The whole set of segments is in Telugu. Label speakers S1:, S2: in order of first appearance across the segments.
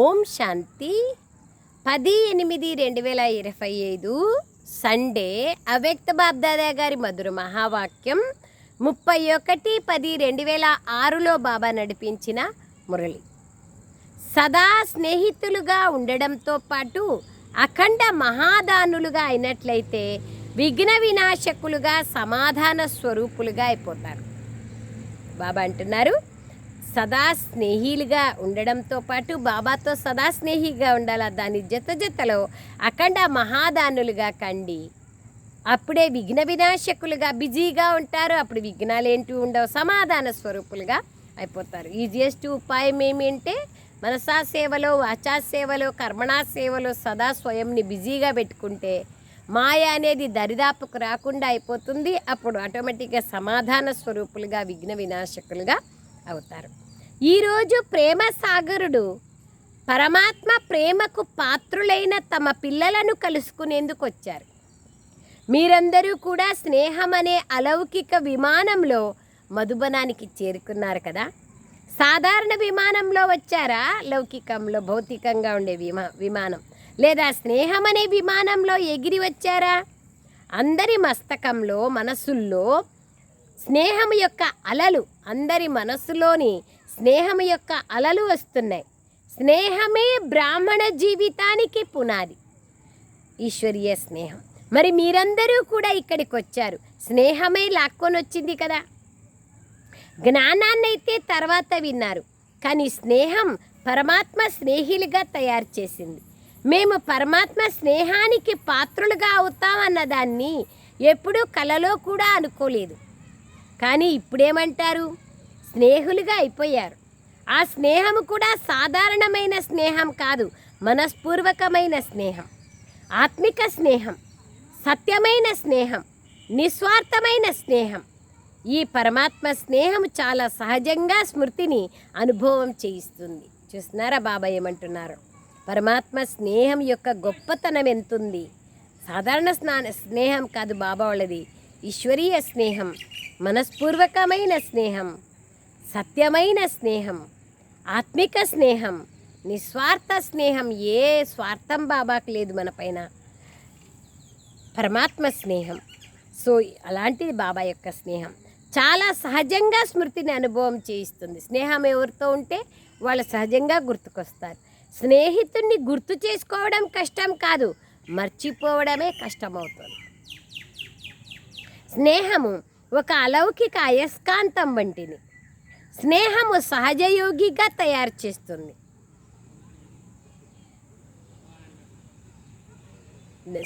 S1: ఓం శాంతి. పది ఎనిమిది రెండు వేల ఇరవై ఐదు సండే అవ్యక్త బాబ్దాదా గారి మధుర మహావాక్యం ముప్పై ఒకటి పది రెండు వేల ఆరులో బాబా నడిపించిన మురళి. సదా స్నేహితులుగా ఉండడంతో పాటు అఖండ మహాదానులుగా అయినట్లయితే విఘ్న వినాశకులుగా సమాధాన స్వరూపులుగా అయిపోతారు. బాబా అంటున్నారు సదా స్నేహిలుగా ఉండడంతో పాటు బాబాతో సదా స్నేహిగా ఉండాలి? దాని జత జతలో అఖండ మహాదానులుగా కండి. అప్పుడే విఘ్న వినాశకులుగా బిజీగా ఉంటారు. అప్పుడు విఘ్నాలు ఏంటి ఉండవు. సమాధాన స్వరూపులుగా అయిపోతారు. ఈజియెస్ట్ ఉపాయం ఏమిటంటే మనసా సేవలో వాచా సేవలో కర్మణా సేవలో సదా స్వయంని బిజీగా పెట్టుకుంటే మాయ అనేది దరిదాపుకు రాకుండా అయిపోతుంది. అప్పుడు ఆటోమేటిక్గా సమాధాన స్వరూపులుగా విఘ్న వినాశకులుగా అవుతారు. ఈరోజు ప్రేమ సాగరుడు పరమాత్మ ప్రేమకు పాత్రులైన తమ పిల్లలను కలుసుకునేందుకు వచ్చారు మీరందరూ కూడా స్నేహం అనే అలౌకిక విమానంలో మధుబనానికి చేరుకున్నారు కదా? సాధారణ విమానంలో వచ్చారా? లౌకికంలో భౌతికంగా ఉండే విమా విమానం. లేదా స్నేహం అనే విమానంలో ఎగిరి వచ్చారా? అందరి మస్తకంలో మనసుల్లో స్నేహం యొక్క అలలు అందరి మనసులోని స్నేహం యొక్క అలలు వస్తున్నాయి. స్నేహమే బ్రాహ్మణ జీవితానికి పునాది. ఈశ్వరీయ స్నేహం. మరి మీరందరూ కూడా ఇక్కడికి వచ్చారు స్నేహమే లాక్కొని వచ్చింది కదా. జ్ఞానాన్ని అయితే తర్వాత విన్నారు. కానీ స్నేహం పరమాత్మ స్నేహిలుగా తయారు చేసింది. మేము పరమాత్మ స్నేహానికి పాత్రులుగా అవుతామన్న దాన్ని ఎప్పుడూ కలలో కూడా అనుకోలేదు. కానీ ఇప్పుడేమంటారు? స్నేహులుగా అయిపోయారు. ఆ స్నేహం కూడా సాధారణమైన స్నేహం కాదు మనస్పూర్వకమైన స్నేహం. ఆత్మిక స్నేహం సత్యమైన స్నేహం నిస్వార్థమైన స్నేహం. ఈ పరమాత్మ స్నేహం చాలా సహజంగా స్మృతిని అనుభవం చేయిస్తుంది. చూస్తున్నారా బాబా ఏమంటున్నారు? పరమాత్మ స్నేహం యొక్క గొప్పతనం ఎంతుంది? సాధారణ స్నా స్నేహం కాదు బాబా వాళ్ళది. ఈశ్వరీయ స్నేహం మనస్పూర్వకమైన స్నేహం. సత్యమైన స్నేహం ఆత్మిక స్నేహం నిస్వార్థ స్నేహం ఏ స్వార్థం బాబాకు లేదు మన పైన. పరమాత్మ స్నేహం. సో అలాంటిది బాబా యొక్క స్నేహం. చాలా సహజంగా స్మృతిని అనుభవం చేయిస్తుంది. స్నేహం ఎవరితో ఉంటే వాళ్ళు సహజంగా గుర్తుకొస్తారు. స్నేహితుడిని గుర్తు చేసుకోవడం కష్టం కాదు మర్చిపోవడమే కష్టమవుతుంది. స్నేహము ఒక అలౌకిక అయస్కాంతం వంటిది. స్నేహము సహజయోగిగా తయారు చేస్తుంది.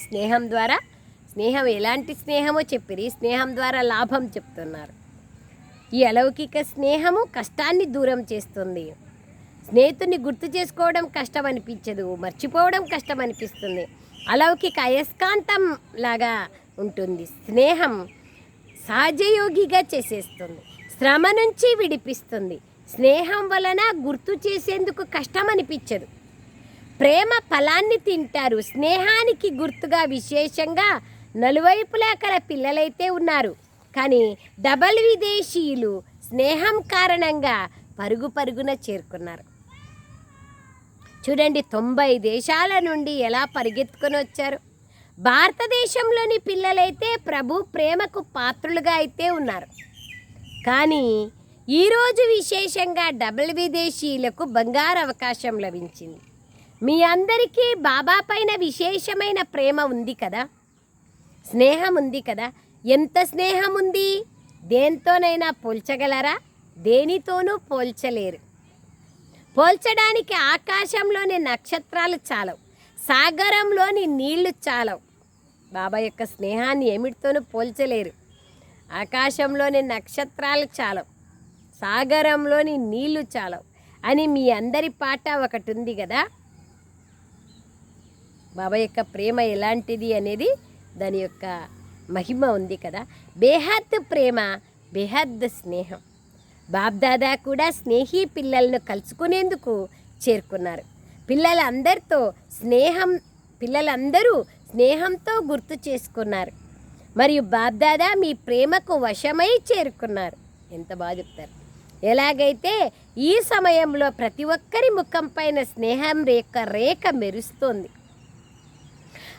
S1: స్నేహం ద్వారా స్నేహం ఎలాంటి స్నేహమో చెప్పిరి స్నేహం ద్వారా లాభం చెప్తున్నారు. ఈ అలౌకిక స్నేహము కష్టాన్ని దూరం చేస్తుంది. స్నేహితుని గుర్తు చేసుకోవడం కష్టం అనిపించదు మర్చిపోవడం కష్టం అనిపిస్తుంది అలౌకిక అయస్కాంతం లాగా ఉంటుంది. స్నేహం సహజయోగిగా చేసేస్తుంది. శ్రమ నుంచి విడిపిస్తుంది. స్నేహం వలన గుర్తు చేసేందుకు కష్టం అనిపించదు ప్రేమ ఫలాన్ని తింటారు. స్నేహానికి గుర్తుగా విశేషంగా నలువైపులా కల పిల్లలైతే ఉన్నారు. కానీ డబల్ విదేశీయులు స్నేహం కారణంగా పరుగు పరుగున చేరుకున్నారు. చూడండి తొంభై దేశాల నుండి ఎలా పరిగెత్తుకొని వచ్చారు. భారతదేశంలోని పిల్లలైతే ప్రభు ప్రేమకు పాత్రులుగా అయితే ఉన్నారు. కానీ ఈరోజు విశేషంగా డబుల్ విదేశీయులకు బంగారు అవకాశం లభించింది. మీ అందరికీ బాబా పైన విశేషమైన ప్రేమ ఉంది కదా? స్నేహం ఉంది కదా? ఎంత స్నేహం ఉంది? దేంతోనైనా పోల్చగలరా? దేనితోనూ పోల్చలేరు. పోల్చడానికి ఆకాశంలోని నక్షత్రాలు చాలవు సాగరంలోని నీళ్ళు చాలవు. బాబా యొక్క స్నేహాన్ని ఏమిటితోనూ పోల్చలేరు. ఆకాశంలోని నక్షత్రాలు చాలవు. సాగరంలోని నీళ్ళు చాలవు. అని మీ అందరి పాట ఒకటి ఉంది కదా బాబా యొక్క ప్రేమ ఎలాంటిది అనేది దాని యొక్క మహిమ ఉంది కదా? బేహద్ ప్రేమ బేహద్ స్నేహం. బాబ్దాదా కూడా స్నేహి పిల్లలను కలుసుకునేందుకు చేరుకున్నారు. పిల్లలందరితో స్నేహం పిల్లలందరూ స్నేహంతో గుర్తు చేసుకున్నారు. మరియు బాబ్దాదా మీ ప్రేమకు వశమై చేరుకున్నారు. ఎంత బాగా చెప్తారు. ఎలాగైతే ఈ సమయంలో ప్రతి ఒక్కరి ముఖం పైన స్నేహం రేఖ రేఖ మెరుస్తోంది.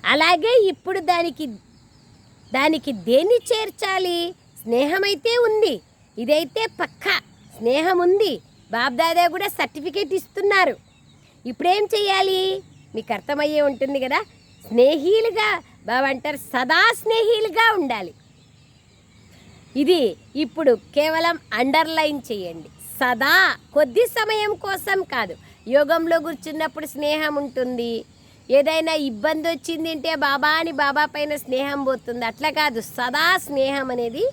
S1: అలాగే ఇప్పుడు దానికి దానికి దేన్ని చేర్చాలి? స్నేహమైతే ఉంది. ఇదైతే పక్క స్నేహం ఉంది. బాబ్దాదా కూడా సర్టిఫికేట్ ఇస్తున్నారు. ఇప్పుడేం చేయాలి మీకు అర్థమయ్యే ఉంటుంది కదా? స్నేహీలుగా బాబంటారు సదా స్నేహిలుగా ఉండాలి. ఇది ఇప్పుడు కేవలం అండర్లైన్ చేయండి. సదా కొద్ది సమయం కోసం కాదు. యోగంలో కూర్చున్నప్పుడు స్నేహం ఉంటుంది. ఏదైనా ఇబ్బంది వచ్చింది అంటే బాబా అని బాబా పైన స్నేహం పోతుంది. అట్లా కాదు. సదా స్నేహం అనేది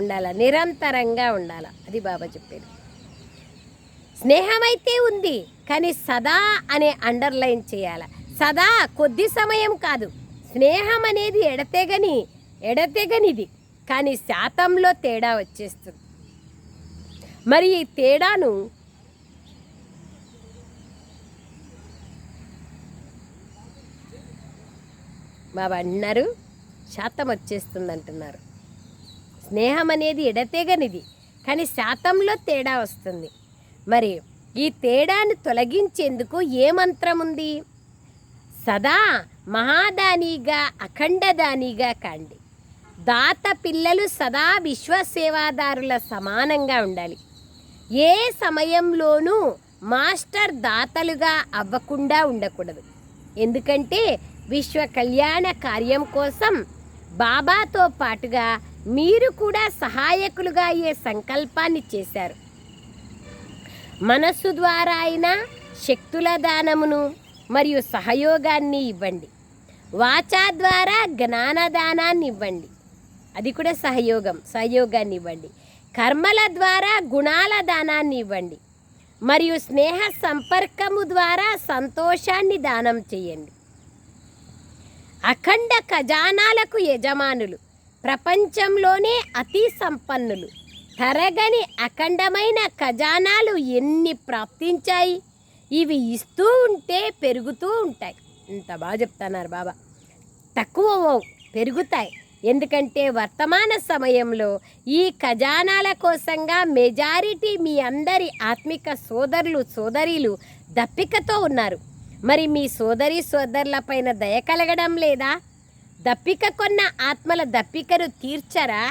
S1: ఉండాల. నిరంతరంగా ఉండాల. అది బాబా చెప్పేది. స్నేహం అయితే ఉంది కానీ సదా అనే అండర్లైన్ చేయాల. సదా కొద్ది సమయం కాదు. స్నేహం అనేది ఎడతెగని ఎడతెగనిది. కానీ శాతంలో తేడా వచ్చేస్తుంది. మరి ఈ తేడాను బాబా అన్నారు శాతం వచ్చేస్తుంది అంటున్నారు స్నేహం అనేది ఎడతెగనిది కానీ శాతంలో తేడా వస్తుంది. మరి ఈ తేడాను తొలగించేందుకు ఏ మంత్రం ఉంది సదా మహాదానిగా అఖండదానిగా కాండి. దాత పిల్లలు సదా విశ్వసేవాదారుల సమానంగా ఉండాలి. ఏ సమయంలోనూ మాస్టర్ దాతలుగా అవ్వకుండా ఉండకూడదు. ఎందుకంటే విశ్వ కళ్యాణ కార్యం కోసం బాబాతో పాటుగా మీరు కూడా సహాయకులుగా అయ్యే సంకల్పాన్ని చేశారు. మనస్సు ద్వారా అయినా శక్తుల దానమును మరియు సహయోగాన్ని ఇవ్వండి. వాచా ద్వారా జ్ఞానదానాన్ని ఇవ్వండి. అది కూడా సహయోగం సహయోగాన్ని ఇవ్వండి. కర్మల ద్వారా గుణాల దానాన్ని ఇవ్వండి. మరియు స్నేహ సంపర్కము ద్వారా సంతోషాన్ని దానం చేయండి. అఖండ ఖజానాలకు యజమానులు ప్రపంచంలోనే అతి సంపన్నులు. తరగని అఖండమైన ఖజానాలు ఎన్ని ప్రాప్తించాయి? ఇవి ఇస్తూ ఉంటే పెరుగుతూ ఉంటాయి. ఇంత బాగా చెప్తున్నారు బాబా. తక్కువ పెరుగుతాయి. ఎందుకంటే వర్తమాన సమయంలో ఈ ఖజానాల కోసంగా మెజారిటీ మీ అందరి ఆత్మిక సోదరులు సోదరీలు దప్పికతో ఉన్నారు. మరి మీ సోదరి సోదరులపైన దయ కలగడం లేదా? దప్పిక కొన్న ఆత్మల దప్పికను తీర్చరా?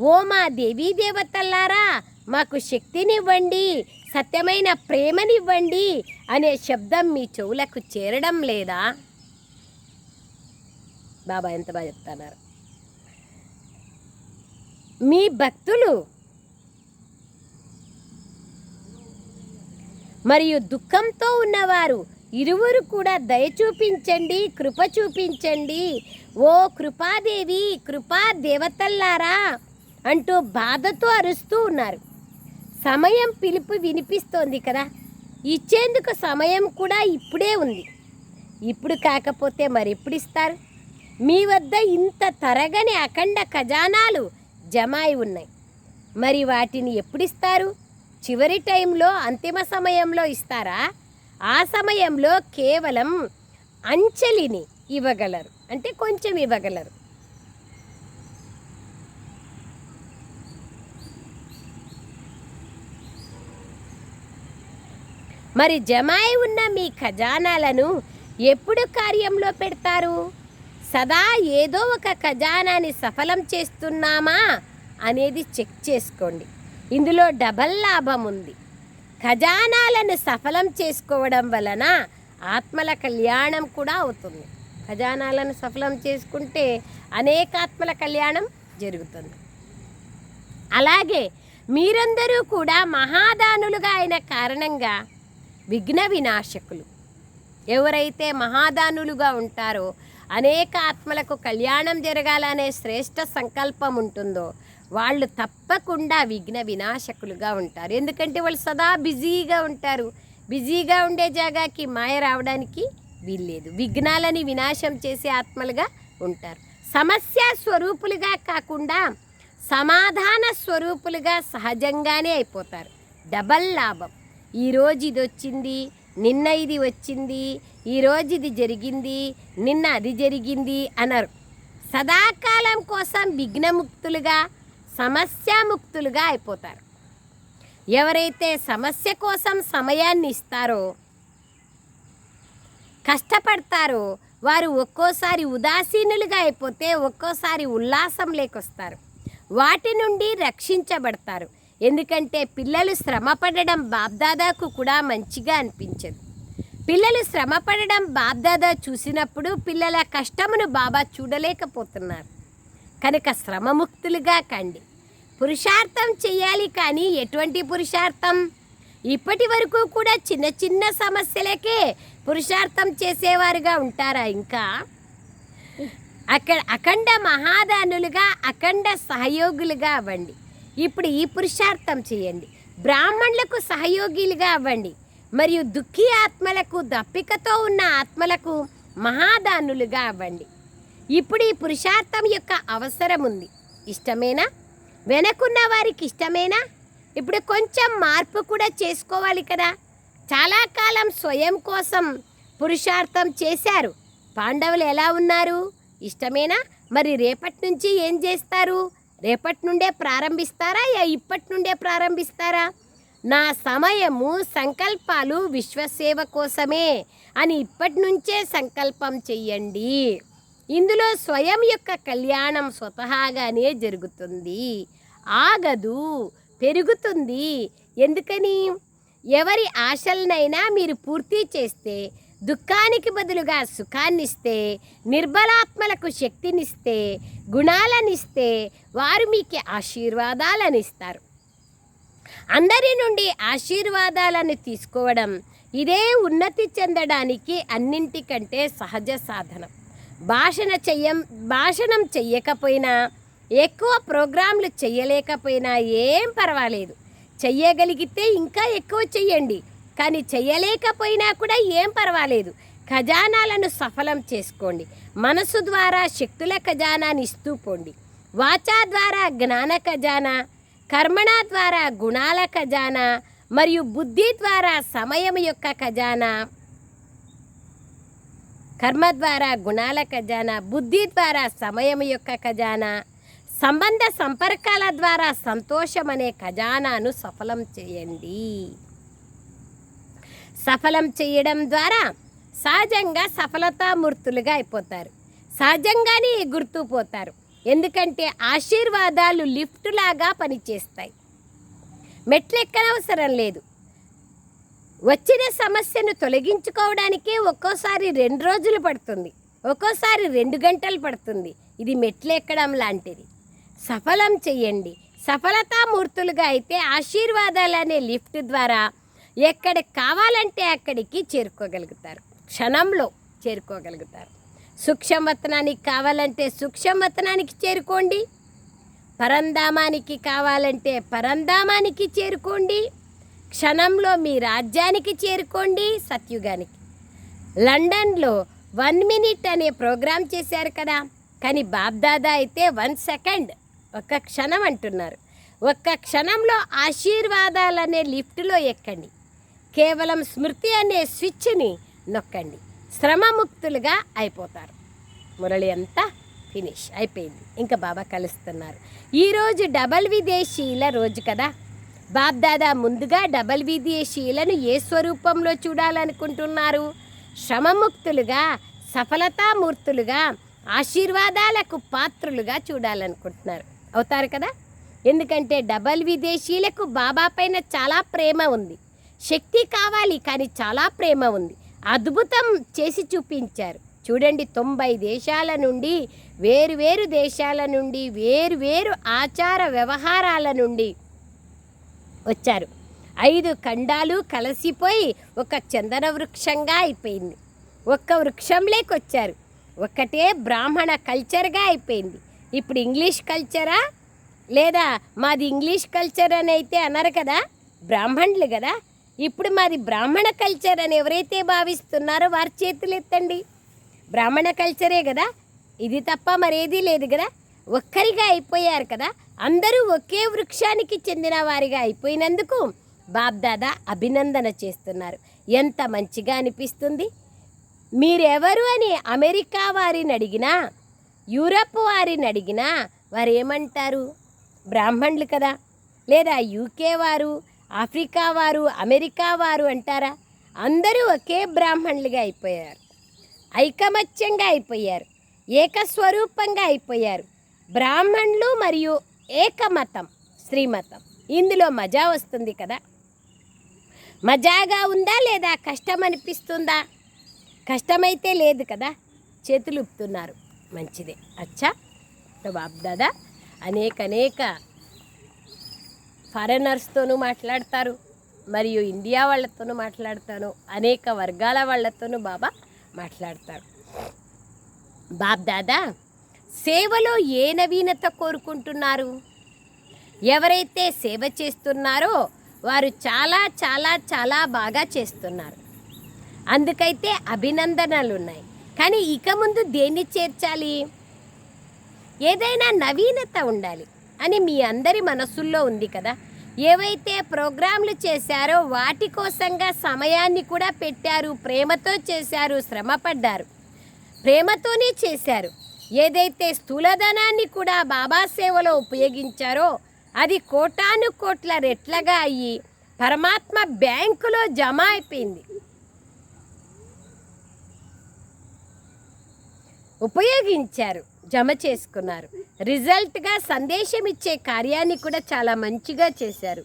S1: ఓ మా దేవీ దేవతల్లారా మాకు శక్తినివ్వండి. సత్యమైన ప్రేమనివ్వండి అనే శబ్దం మీ చెవులకు చేరడం లేదా? బాబా ఎంత బాగా చెప్తున్నారు. మీ భక్తులు మరియు దుఃఖంతో ఉన్నవారు ఇరువురు కూడా దయ చూపించండి కృప చూపించండి. ఓ కృపాదేవి కృపా దేవతల్లారా అంటూ బాధతో అరుస్తూ ఉన్నారు. సమయం పిలుపు వినిపిస్తోంది కదా. ఇచ్చేందుకు సమయం కూడా ఇప్పుడే ఉంది. ఇప్పుడు కాకపోతే మరి ఎప్పుడు ఇస్తారు మీ వద్ద ఇంత తరగని అఖండ ఖజానాలు జమ అయి ఉన్నాయి. మరి వాటిని ఎప్పుడు ఇస్తారు చివరి టైంలో అంతిమ సమయంలో ఇస్తారా? ఆ సమయంలో కేవలం అంచెలిని ఇవ్వగలరు. అంటే కొంచెం ఇవ్వగలరు. మరి జమాయి ఉన్న మీ ఖజానాలను ఎప్పుడు కార్యంలో పెడతారు? సదా ఏదో ఒక ఖజానాని సఫలం చేస్తున్నామా అనేది చెక్ చేసుకోండి. ఇందులో డబల్ లాభం ఉంది. ఖజానాలను సఫలం చేసుకోవడం వలన ఆత్మల కళ్యాణం కూడా అవుతుంది. ఖజానాలను సఫలం చేసుకుంటే అనేక ఆత్మల కళ్యాణం జరుగుతుంది. అలాగే మీరందరూ కూడా మహాదానులుగా అయిన కారణంగా విఘ్న వినాశకులు. ఎవరైతే మహాదానులుగా ఉంటారో అనేక ఆత్మలకు కళ్యాణం జరగాలనే శ్రేష్ట సంకల్పం ఉంటుందో వాళ్ళు తప్పకుండా విఘ్న వినాశకులుగా ఉంటారు. ఎందుకంటే వాళ్ళు సదా బిజీగా ఉంటారు. బిజీగా ఉండే జాగాకి మాయ రావడానికి వీల్లేదు. విఘ్నాలని వినాశం చేసే ఆత్మలుగా ఉంటారు. సమస్య స్వరూపులుగా కాకుండా సమాధాన స్వరూపులుగా సహజంగానే అయిపోతారు. డబల్ లాభం. ఈరోజు ఇది వచ్చింది నిన్న ఇది వచ్చింది ఈరోజు ఇది జరిగింది నిన్న అది జరిగింది అన్నారు. సదాకాలం కోసం విఘ్నముక్తులుగా సమస్యాముక్తులుగా అయిపోతారు. ఎవరైతే సమస్య కోసం సమయాన్ని ఇస్తారో కష్టపడతారో వారు ఒక్కోసారి ఉదాసీనులుగా అయిపోతే ఒక్కోసారి ఉల్లాసం లేకొస్తారు. వాటి నుండి రక్షించబడతారు. ఎందుకంటే పిల్లలు శ్రమపడడం బాప్దాదాకు కూడా మంచిగా అనిపించదు. పిల్లలు శ్రమపడడం బాప్దాదా చూసినప్పుడు పిల్లల కష్టమును బాబా చూడలేకపోతున్నారు. కనుక శ్రమముక్తులుగా కండి. పురుషార్థం చేయాలి కానీ ఎటువంటి పురుషార్థం? ఇప్పటి వరకు కూడా చిన్న చిన్న సమస్యలకే పురుషార్థం చేసేవారుగా ఉంటారా ఇంకా? అక్కడ అఖండ మహాదానులుగా అఖండ సహయోగులుగా అవ్వండి. ఇప్పుడు ఈ పురుషార్థం చేయండి. బ్రాహ్మణులకు సహయోగిలుగా అవ్వండి. మరియు దుఃఖీ ఆత్మలకు దప్పికతో ఉన్న ఆత్మలకు మహాదానులుగా అవ్వండి. ఇప్పుడు ఈ పురుషార్థం యొక్క అవసరం ఉంది. ఇష్టమేనా? వెనకున్న వారికి ఇష్టమేనా? ఇప్పుడు కొంచెం మార్పు కూడా చేసుకోవాలి కదా. చాలా కాలం స్వయం కోసం పురుషార్థం చేశారు. పాండవులు ఎలా ఉన్నారు? ఇష్టమేనా? మరి రేపటి నుంచి ఏం చేస్తారు? రేపటి నుండే ప్రారంభిస్తారా? యా ఇప్పటి నుండే ప్రారంభిస్తారా? నా సమయము సంకల్పాలు విశ్వసేవ కోసమే అని ఇప్పటి నుంచే సంకల్పం చెయ్యండి. ఇందులో స్వయం యొక్క కళ్యాణం స్వతహాగానే జరుగుతుంది. ఆగదు పెరుగుతుంది. ఎందుకని? ఎవరి ఆశలనైనా మీరు పూర్తి చేస్తే దుఃఖానికి బదులుగా సుఖాన్నిస్తే నిర్బలాత్మలకు శక్తినిస్తే గుణాలనిస్తే వారు మీకు ఆశీర్వాదాలనిస్తారు. అందరి నుండి ఆశీర్వాదాలను తీసుకోవడం ఇదే ఉన్నతి చెందడానికి అన్నింటికంటే సహజ సాధనం. భాషణ చెయ్యం భాషణం చెయ్యకపోయినా ఎక్కువ ప్రోగ్రాంలు చెయ్యలేకపోయినా ఏం పర్వాలేదు. చెయ్యగలిగితే ఇంకా ఎక్కువ చెయ్యండి. కానీ చేయలేకపోయినా కూడా ఏం పర్వాలేదు. ఖజానాలను సఫలం చేసుకోండి. మనసు ద్వారా శక్తుల ఖజానాని ఇస్తూ పోండి. వాచా ద్వారా జ్ఞాన ఖజానా కర్మణ ద్వారా గుణాల ఖజానా మరియు బుద్ధి ద్వారా సమయం యొక్క ఖజానా కర్మ ద్వారా గుణాల ఖజానా బుద్ధి ద్వారా సమయం యొక్క ఖజానా సంబంధ సంపర్కాల ద్వారా సంతోషం అనే ఖజానాను సఫలం చేయండి. సఫలం చేయడం ద్వారా సహజంగా సఫలతామూర్తులుగా అయిపోతారు. సహజంగానే ఎగురుతూ పోతారు. ఎందుకంటే ఆశీర్వాదాలు లిఫ్ట్ లాగా పనిచేస్తాయి. మెట్లు ఎక్కనవసరం లేదు. వచ్చిన సమస్యను తొలగించుకోవడానికే ఒక్కోసారి రెండు రోజులు పడుతుంది. ఒక్కోసారి రెండు గంటలు పడుతుంది. ఇది మెట్లు ఎక్కడం లాంటిది. సఫలం చెయ్యండి. సఫలతామూర్తులుగా అయితే ఆశీర్వాదాలు అనే లిఫ్ట్ ద్వారా ఎక్కడికి కావాలంటే అక్కడికి చేరుకోగలుగుతారు. క్షణంలో చేరుకోగలుగుతారు. సూక్ష్మవతనానికి కావాలంటే సూక్ష్మవతనానికి చేరుకోండి. పరంధామానికి కావాలంటే పరంధామానికి చేరుకోండి. క్షణంలో మీ రాజ్యానికి చేరుకోండి సత్యుగానికి. లండన్లో వన్ మినిట్ అనే ప్రోగ్రాం చేశారు కదా. కానీ బాబ్దాదా అయితే వన్ సెకండ్ ఒక క్షణం అంటున్నారు. ఒక్క క్షణంలో ఆశీర్వాదాలనే లిఫ్ట్లో ఎక్కండి. కేవలం స్మృతి అనే స్విచ్ని నొక్కండి. శ్రమముక్తులుగా అయిపోతారు. మురళి అంతా ఫినిష్ అయిపోయింది. ఇంకా బాబా కలుస్తున్నారు. ఈరోజు డబల్ విదేశీల రోజు కదా. బాబ్దాదా ముందుగా డబల్ విదేశీయులను ఏ స్వరూపంలో చూడాలనుకుంటున్నారు? శ్రమముక్తులుగా సఫలతామూర్తులుగా ఆశీర్వాదాలకు పాత్రులుగా చూడాలనుకుంటున్నారు. అవుతారు కదా? ఎందుకంటే డబల్ విదేశీయులకు బాబా పైన చాలా ప్రేమ ఉంది. శక్తి కావాలి కానీ చాలా ప్రేమ ఉంది. అద్భుతం చేసి చూపించారు. చూడండి తొంభై దేశాల నుండి వేరు వేరు దేశాల నుండి వేరు వేరు ఆచార వ్యవహారాల నుండి వచ్చారు. ఐదు ఖండాలు కలిసిపోయి ఒక చందన వృక్షంగా అయిపోయింది. ఒక్క వృక్షంలోకి వచ్చారు. ఒక్కటే బ్రాహ్మణ కల్చర్గా అయిపోయింది. ఇప్పుడు ఇంగ్లీష్ కల్చరా? లేదా మాది ఇంగ్లీష్ కల్చర్ అని అయితే అన్నారు కదా? బ్రాహ్మణులు కదా? ఇప్పుడు మాది బ్రాహ్మణ కల్చర్ అని ఎవరైతే భావిస్తున్నారో వారి చేతులు ఎత్తండి. బ్రాహ్మణ కల్చరే కదా? ఇది తప్ప మరేదీ లేదు కదా? ఒక్కరిగా అయిపోయారు కదా? అందరూ ఒకే వృక్షానికి చెందిన వారిగా అయిపోయినందుకు బాబ్దాదా అభినందన చేస్తున్నారు. ఎంత మంచిగా అనిపిస్తుంది. మీరెవరు అని అమెరికా వారిని అడిగినా యూరప్ వారిని అడిగినా వారు ఏమంటారు బ్రాహ్మణులు కదా? లేదా యూకే వారు? ఆఫ్రికా వారు అమెరికా వారు అంటారా? అందరూ ఒకే బ్రాహ్మణులుగా అయిపోయారు. ఐకమత్యంగా అయిపోయారు. ఏకస్వరూపంగా అయిపోయారు. బ్రాహ్మణులు మరియు ఏకమతం శ్రీమతం. ఇందులో మజా వస్తుంది కదా? మజాగా ఉందా లేదా కష్టం అనిపిస్తుందా కష్టమైతే లేదు కదా? చేతులు ఉప్పుతున్నారు మంచిదే. అచ్చా? బాబు దాదా. అనేక అనేక ఫారెనర్స్తోనూ మాట్లాడతారు మరియు ఇండియా వాళ్ళతోనూ మాట్లాడతాను అనేక వర్గాల వాళ్ళతోనూ బాబా మాట్లాడతారు. బాబ్ దాదా సేవలో ఏ నవీనత కోరుకుంటున్నారు? ఎవరైతే సేవ చేస్తున్నారో వారు చాలా చాలా చాలా బాగా చేస్తున్నారు. అందుకైతే అభినందనలు ఉన్నాయి కానీ ఇక ముందు దేన్ని చేర్చాలి? ఏదైనా నవీనత ఉండాలి. అని మీ అందరి మనసుల్లో ఉంది కదా. ఏవైతే ప్రోగ్రాంలు చేశారో వాటి కోసంగా సమయాన్ని కూడా పెట్టారు ప్రేమతో చేశారు శ్రమపడ్డారు. ప్రేమతోనే చేశారు. ఏదైతే స్థూలధనాన్ని కూడా బాబా సేవలో ఉపయోగించారో అది కోటాను కోట్ల రెట్లగా అయ్యి పరమాత్మ బ్యాంకులో జమ అయిపోయింది. ఉపయోగించారు. జమ చేసుకున్నారు. రిజల్ట్గా సందేశం ఇచ్చే కార్యాన్ని కూడా చాలా మంచిగా చేశారు.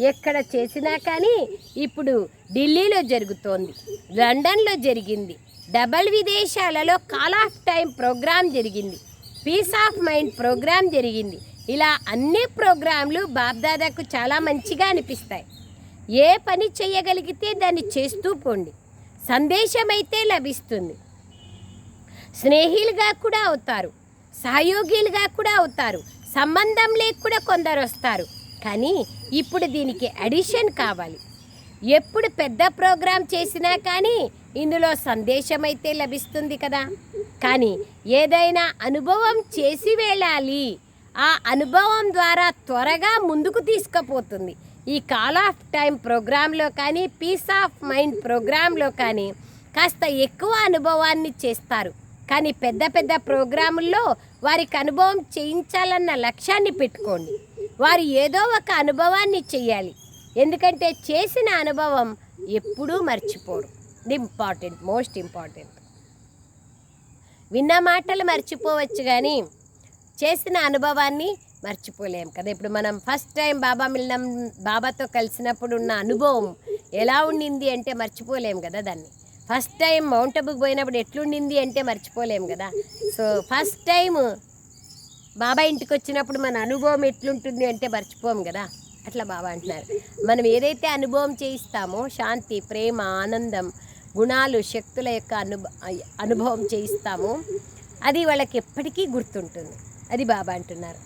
S1: ఎక్కడ చేసినా కానీ ఇప్పుడు ఢిల్లీలో జరుగుతోంది. లండన్లో జరిగింది. డబల్ విదేశాలలో కాల్ ఆఫ్ టైం ప్రోగ్రాం జరిగింది. పీస్ ఆఫ్ మైండ్ ప్రోగ్రాం జరిగింది. ఇలా అన్ని ప్రోగ్రాంలు బాబ్దాదాకు చాలా మంచిగా అనిపిస్తాయి. ఏ పని చేయగలిగితే దాన్ని చేస్తూ పోండి. సందేశమైతే లభిస్తుంది. స్నేహిలుగా కూడా అవుతారు. సహయోగిలుగా కూడా అవుతారు. సంబంధం లేక కూడా కొందరు వస్తారు కానీ ఇప్పుడు దీనికి అడిషన్ కావాలి. ఎప్పుడు పెద్ద ప్రోగ్రాం చేసినా కానీ ఇందులో సందేశం అయితే లభిస్తుంది కదా. కానీ ఏదైనా అనుభవం చేసి వెళ్ళాలి. ఆ అనుభవం ద్వారా త్వరగా ముందుకు తీసుకుపోతుంది. ఈ కాల్ ఆఫ్ టైం ప్రోగ్రాంలో కానీ పీస్ ఆఫ్ మైండ్ ప్రోగ్రాంలో కానీ కాస్త ఎక్కువ అనుభవాన్ని చేస్తారు. కానీ పెద్ద పెద్ద ప్రోగ్రాముల్లో వారికి అనుభవం చేయించాలన్న లక్ష్యాన్ని పెట్టుకోండి. వారు ఏదో ఒక అనుభవాన్ని చేయాలి. ఎందుకంటే చేసిన అనుభవం ఎప్పుడూ మర్చిపోరు. Important most important. విన్న మాటలు మర్చిపోవచ్చు కానీ చేసిన అనుభవాన్ని మర్చిపోలేం కదా. ఇప్పుడు మనం ఫస్ట్ టైం బాబా మిల్లం బాబాతో కలిసినప్పుడు ఉన్న అనుభవం ఎలా ఉండింది అంటే మర్చిపోలేం కదా దాన్ని. ఫస్ట్ టైం మౌంట్ అబుకి పోయినప్పుడు ఎట్లుండింది అంటే మర్చిపోలేము కదా. సో ఫస్ట్ టైం బాబా ఇంటికి వచ్చినప్పుడు మన అనుభవం ఎట్లుంటుంది అంటే మర్చిపోం కదా. అట్లా బాబా అంటున్నారు. మనం ఏదైతే అనుభవం చేయిస్తామో శాంతి ప్రేమ ఆనందం గుణాలు శక్తుల యొక్క అనుభ అనుభవం చేయిస్తామో అది వాళ్ళకి ఎప్పటికీ గుర్తుంటుంది. అది బాబా అంటున్నారు.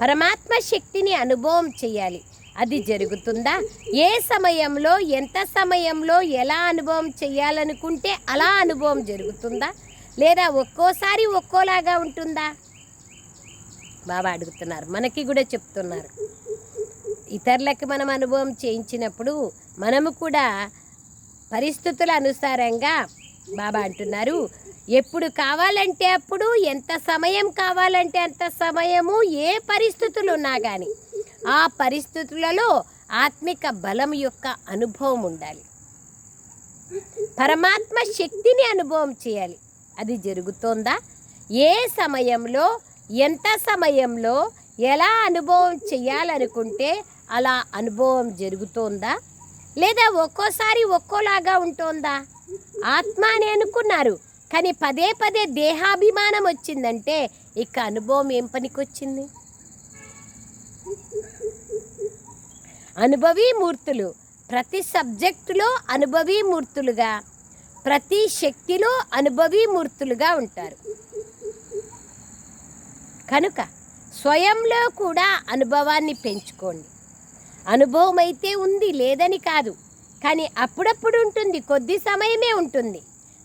S1: పరమాత్మ శక్తిని అనుభవం చేయాలి. అది జరుగుతుందా? ఏ సమయంలో ఎంత సమయంలో ఎలా అనుభవం చేయాలనుకుంటే అలా అనుభవం జరుగుతుందా? లేదా ఒక్కోసారి ఒక్కోలాగా ఉంటుందా? బాబా అడుగుతున్నారు. మనకి కూడా చెప్తున్నారు. ఇతరులకు మనం అనుభవం చేయించినప్పుడు మనము కూడా పరిస్థితుల అనుసారంగా బాబా అంటున్నారు. ఎప్పుడు కావాలంటే అప్పుడు ఎంత సమయం కావాలంటే అంత సమయము ఏ పరిస్థితులు ఉన్నా కానీ ఆ పరిస్థితులలో ఆత్మిక బలం యొక్క అనుభవం ఉండాలి. పరమాత్మ శక్తిని అనుభవం చేయాలి. అది జరుగుతోందా? ఏ సమయంలో ఎంత సమయంలో ఎలా అనుభవం చేయాలనుకుంటే అలా అనుభవం జరుగుతోందా? లేదా ఒక్కోసారి ఒక్కోలాగా ఉంటోందా? ఆత్మ అని అనుకున్నారు. కానీ పదే పదే దేహాభిమానం వచ్చిందంటే ఇక అనుభవం ఏం పనికొచ్చింది? అనుభవీ మూర్తులు. ప్రతి సబ్జెక్టులో అనుభవీ మూర్తులుగా ప్రతి శక్తిలో అనుభవీ మూర్తులుగా ఉంటారు. కనుక స్వయంలో కూడా అనుభవాన్ని పెంచుకోండి. అనుభవం అయితే ఉంది లేదని కాదు కానీ అప్పుడప్పుడు ఉంటుంది కొద్ది సమయమే ఉంటుంది.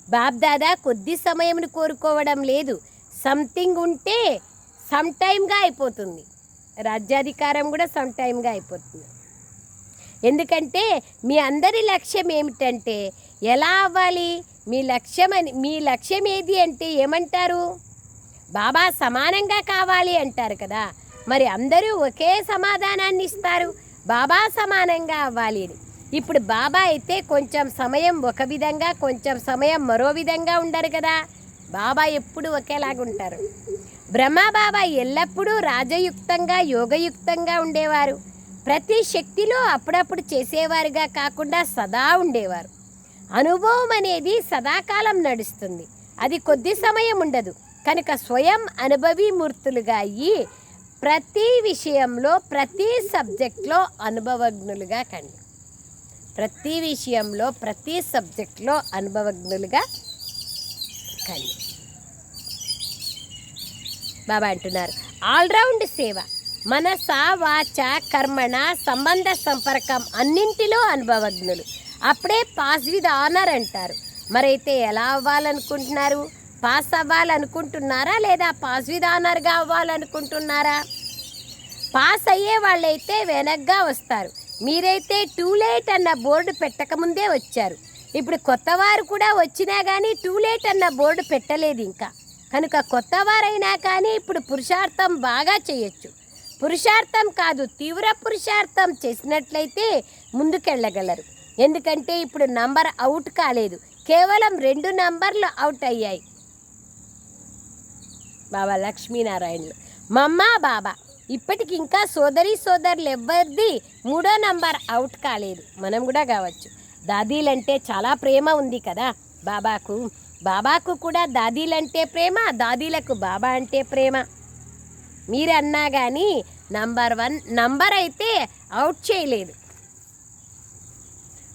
S1: బాబ్దాదా కొద్ది సమయంను కోరుకోవడం లేదు. సంథింగ్ ఉంటే సమ్ టైమ్గా అయిపోతుంది. రాజ్యాధికారం కూడా సమ్ టైమ్గా అయిపోతుంది. ఎందుకంటే మీ అందరి లక్ష్యం ఏమిటంటే ఎలా అవ్వాలి? మీ లక్ష్యం అని మీ లక్ష్యం ఏది అంటే ఏమంటారు? బాబా సమానంగా కావాలి అంటారు కదా. మరి అందరూ ఒకే సమాధానాన్ని ఇస్తారు. బాబా సమానంగా అవ్వాలి అని. ఇప్పుడు బాబా అయితే కొంచెం సమయం ఒక విధంగా కొంచెం సమయం మరో విధంగా ఉండరు కదా. బాబా ఎప్పుడు ఒకేలాగా ఉంటారు. బ్రహ్మ బాబా ఎల్లప్పుడూ రాజయుక్తంగా యోగయుక్తంగా ఉండేవారు. ప్రతి శక్తిలో అప్పుడప్పుడు చేసేవారుగా కాకుండా సదా ఉండేవారు. అనుభవం అనేది సదాకాలం నడుస్తుంది. అది కొద్ది సమయం ఉండదు. కనుక స్వయం అనుభవీమూర్తులుగా అయ్యి ప్రతి విషయంలో ప్రతి సబ్జెక్ట్లో అనుభవజ్ఞులుగా కండి. ప్రతి విషయంలో ప్రతి సబ్జెక్ట్లో అనుభవజ్ఞులుగా కండి. బాబా అంటున్నారు ఆల్రౌండ్ సేవ మనస వాచ కర్మణ సంబంధ సంపర్కం అన్నింటిలో అనుభవజ్ఞులు. అప్పుడే పాస్ విత్ ఆనర్ అంటారు. మరైతే ఎలా అవ్వాలనుకుంటున్నారు? పాస్ అవ్వాలనుకుంటున్నారా లేదా పాస్ విత్ ఆనర్గా అవ్వాలనుకుంటున్నారా? పాస్ అయ్యే వాళ్ళైతే వెనక్గా వస్తారు. మీరైతే టూ లేట్ అన్న బోర్డు పెట్టకముందే వచ్చారు. ఇప్పుడు కొత్త వారు కూడా వచ్చినా కానీ టూ లేట్ అన్న బోర్డు పెట్టలేదు ఇంకా. కనుక కొత్త వారైనా కానీ ఇప్పుడు పురుషార్థం బాగా చేయొచ్చు. పురుషార్థం కాదు తీవ్ర పురుషార్థం చేసినట్లయితే ముందుకెళ్ళగలరు. ఎందుకంటే ఇప్పుడు నంబర్ అవుట్ కాలేదు. కేవలం రెండు నంబర్లు అవుట్ అయ్యాయి. బాబా లక్ష్మీనారాయణలు. మమ్మ బాబా. ఇప్పటికి ఇంకా సోదరి సోదరులు ఎవ్వరిది మూడో నంబర్ అవుట్ కాలేదు. మనం కూడా కావచ్చు. దాదీలంటే చాలా ప్రేమ ఉంది కదా బాబాకు. బాబాకు కూడా దాదీలంటే ప్రేమ దాదీలకు బాబా అంటే ప్రేమ. మీరన్నా కానీ నంబర్ వన్ నంబర్ అయితే అవుట్ చేయలేదు.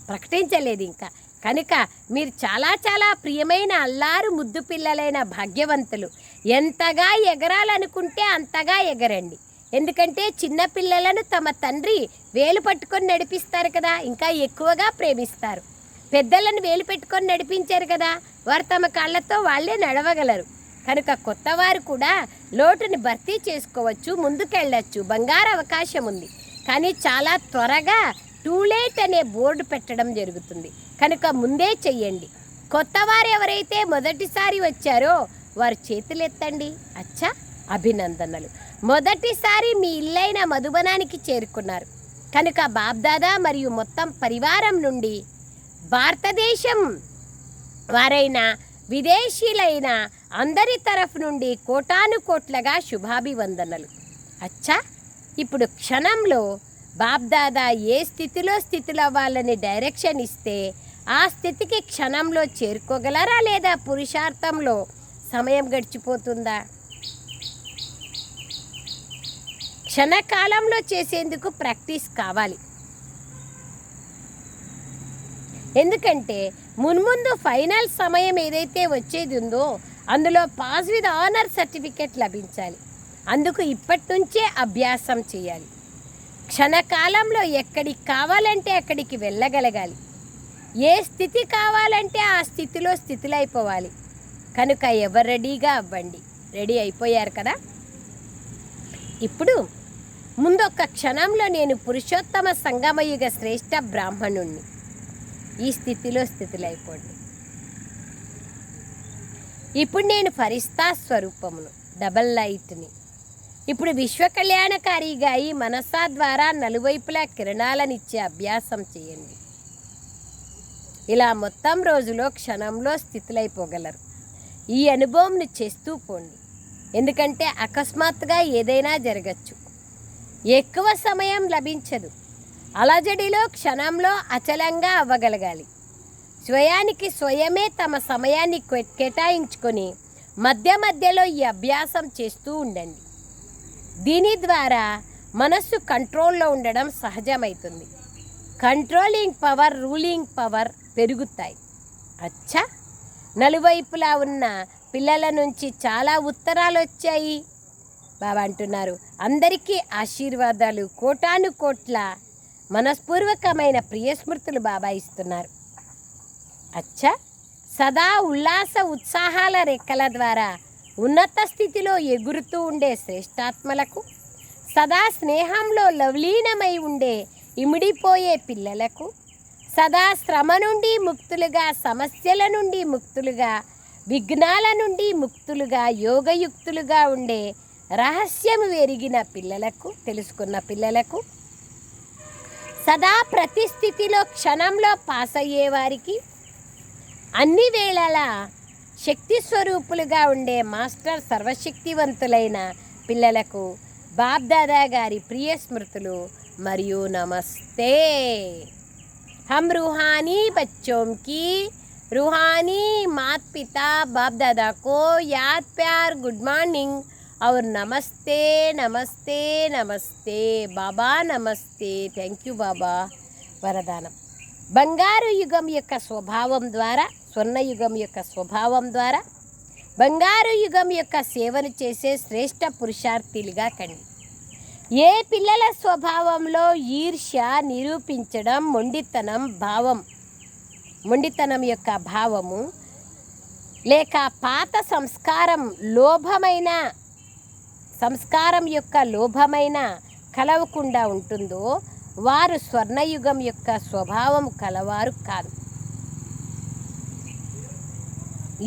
S1: ప్రకటించలేదు ఇంకా. కనుక మీరు చాలా చాలా ప్రియమైన అల్లారు ముద్దు పిల్లలైన భాగ్యవంతులు. ఎంతగా ఎగరాలనుకుంటే అంతగా ఎగరండి. ఎందుకంటే చిన్నపిల్లలను తమ తండ్రి వేలు పట్టుకొని నడిపిస్తారు కదా ఇంకా ఎక్కువగా ప్రేమిస్తారు. పెద్దలను వేలు పెట్టుకొని నడిపించారు కదా వారు తమ కాళ్ళతో వాళ్ళే నడవగలరు. కనుక కొత్తవారు కూడా లోటుని భర్తీ చేసుకోవచ్చు ముందుకెళ్ళచ్చు. బంగారు అవకాశం ఉంది. కానీ చాలా త్వరగా టూ లేట్ అనే బోర్డు పెట్టడం జరుగుతుంది. కనుక ముందే చెయ్యండి. కొత్తవారు ఎవరైతే మొదటిసారి వచ్చారో వారు చేతులెత్తండి. అచ్చా! అభినందనలు. మొదటిసారి మీ ఇల్లైన మధుబనానికి చేరుకున్నారు. కనుక బాబ్దాదా మరియు మొత్తం పరివారం నుండి భారతదేశం వారైన విదేశీలైన అందరి తరఫు నుండి కోటాను కోట్లగా శుభాభివందనలు. అచ్చా! ఇప్పుడు క్షణంలో బాబ్దాదా ఏ స్థితిలో స్థితిలవ్వాలని డైరెక్షన్ ఇస్తే ఆ స్థితికి క్షణంలో చేరుకోగలరా లేదా పురుషార్థంలో సమయం గడిచిపోతుందా? క్షణకాలంలో చేసేందుకు ప్రాక్టీస్ కావాలి. ఎందుకంటే మున్ముందు ఫైనల్ సమయం ఏదైతే వచ్చేది ఉందో అందులో పాస్ విత్ ఆనర్ సర్టిఫికెట్ లభించాలి. అందుకు ఇప్పటి నుంచే అభ్యాసం చేయాలి. క్షణకాలంలో ఎక్కడికి కావాలంటే అక్కడికి వెళ్ళగలగాలి. ఏ స్థితి కావాలంటే ఆ స్థితిలో స్థితిలో అయిపోవాలి కనుక ఎవరు రెడీగా అవ్వండి. రెడీ అయిపోయారు కదా? ఇప్పుడు ముందొక్క క్షణంలో నేను పురుషోత్తమ సంగమయుగ శ్రేష్ఠ బ్రాహ్మణుణ్ణి. ఈ స్థితిలో స్థితిలైపోండి. ఇప్పుడు నేను ఫరిస్తా స్వరూపమును డబల్ లైట్ని. ఇప్పుడు విశ్వకళ్యాణకారిగా ఈ మనసా ద్వారా నలువైపులా కిరణాలనిచ్చే అభ్యాసం చేయండి. ఇలా మొత్తం రోజులో క్షణంలో స్థితులైపోగలరు. ఈ అనుభవంను చేస్తూ పోండి. ఎందుకంటే అకస్మాత్తుగా ఏదైనా జరగచ్చు. ఎక్కువ సమయం లభించదు. అలజడిలో క్షణంలో అచలంగా అవ్వగలగాలి. స్వయానికి స్వయమే తమ సమయాన్ని కేటాయించుకొని మధ్య మధ్యలో ఈ అభ్యాసం చేస్తూ ఉండండి. దీని ద్వారా మనస్సు కంట్రోల్లో ఉండడం సహజమవుతుంది కంట్రోలింగ్ పవర్ రూలింగ్ పవర్ పెరుగుతాయి. అచ్చా! నలువైపులా ఉన్న పిల్లల నుంచి చాలా ఉత్తరాలు వచ్చాయి బాబా అంటున్నారు. అందరికీ ఆశీర్వాదాలు కోటాను కోట్ల మనస్పూర్వకమైన ప్రియస్మృతులు బాబా ఇస్తున్నారు. అచ్చా! సదా ఉల్లాస ఉత్సాహాల రెక్కల ద్వారా ఉన్నత స్థితిలో ఎగురుతూ ఉండే శ్రేష్టాత్మలకు సదా స్నేహంలో లవలీనమై ఉండే ఇమిడిపోయే పిల్లలకు సదా శ్రమ నుండి ముక్తులుగా సమస్యల నుండి ముక్తులుగా విఘ్నాల నుండి ముక్తులుగా యోగయుక్తులుగా ఉండే రహస్యం ఎరిగిన పిల్లలకు తెలుసుకున్న పిల్లలకు సదా ప్రతి స్థితిలో క్షణంలో పాస్ అయ్యే వారికి అన్ని వేళలా శక్తి స్వరూపులుగా ఉండే మాస్టర్ సర్వశక్తివంతులైన పిల్లలకు బాబ్దాదా గారి ప్రియ స్మృతులు మరియు నమస్తే हम रूहानी बच्चों की रूहानी मात पिता बाप दादा को याद प्यार गुड मॉर्निंग और नमस्ते नमस्ते नमस्ते బాబా నమస్తే థ్యాంక్ యూ బాబా వరదానం బంగారు యుగం యొక్క స్వభావం ద్వారా స్వర్ణయుగం యొక్క స్వభావం ద్వారా బంగారు యుగం యొక్క సేవను చేసే శ్రేష్ట పురుషార్థిలుగా కండి ఏ పిల్లల స్వభావంలో ఈర్ష్య నిరూపించడం మొండితనం భావం మొండితనం యొక్క భావము లేక పాత సంస్కారం లోభమైన సంస్కారం యొక్క లోభమైన కలవకుండా ఉంటుందో వారు స్వర్ణయుగం యొక్క స్వభావం కలవారు కాదు.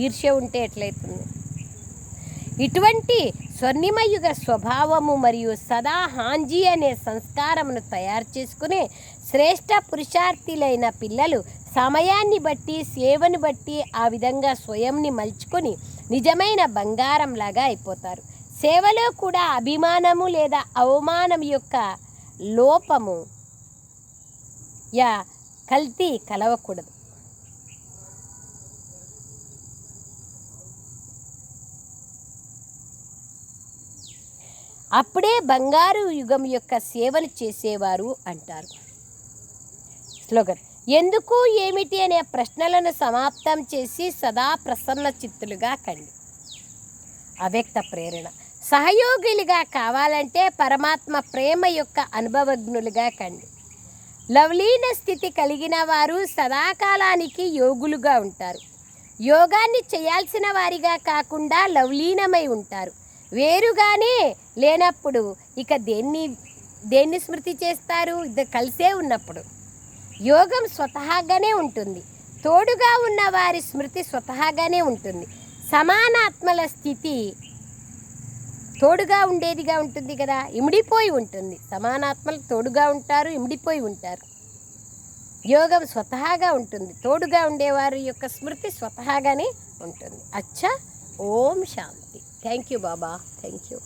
S1: ఈర్ష్య ఉంటే ఎట్లయితుంది? ఇటువంటి స్వర్ణిమయుగ స్వభావము మరియు సదా హాంజీ అనే సంస్కారమును తయారు చేసుకునే శ్రేష్ట పురుషార్థులైన పిల్లలు సమయాన్ని బట్టి సేవను బట్టి ఆ విధంగా స్వయంని మలుచుకొని నిజమైన బంగారంలాగా అయిపోతారు. సేవలో కూడా అభిమానము లేదా అవమానం యొక్క లోపము యా కల్తీ కలవకూడదు. అప్పుడే బంగారు యుగం యొక్క సేవలు చేసేవారు అంటారు. స్లోగన్ ఎందుకు ఏమిటి? అనే ప్రశ్నలను సమాప్తం చేసి సదా ప్రసన్న చిత్తులుగా కండి. అవ్యక్త ప్రేరణ సహయోగులుగా కావాలంటే పరమాత్మ ప్రేమ యొక్క అనుభవజ్ఞులుగా కండి. లవలీన స్థితి కలిగిన వారు సదాకాలానికి యోగులుగా ఉంటారు. యోగాన్ని చేయాల్సిన వారిగా కాకుండా లవలీనమై ఉంటారు. వేరుగానే లేనప్పుడు ఇక దేన్ని దేన్ని స్మృతి చేస్తారు? ఇద్దరు కలిసే ఉన్నప్పుడు. యోగం స్వతహాగానే ఉంటుంది. తోడుగా ఉన్న వారి స్మృతి స్వతహాగానే ఉంటుంది. సమానాత్మల స్థితి తోడుగా ఉండేదిగా ఉంటుంది కదా ఇమిడిపోయి ఉంటుంది. సమానాత్మలు తోడుగా ఉంటారు ఇమిడిపోయి ఉంటారు. యోగం స్వతహాగా ఉంటుంది. తోడుగా ఉండేవారి యొక్క స్మృతి స్వతహాగానే ఉంటుంది. అచ్చా Om Shanti. Thank you Baba. Thank you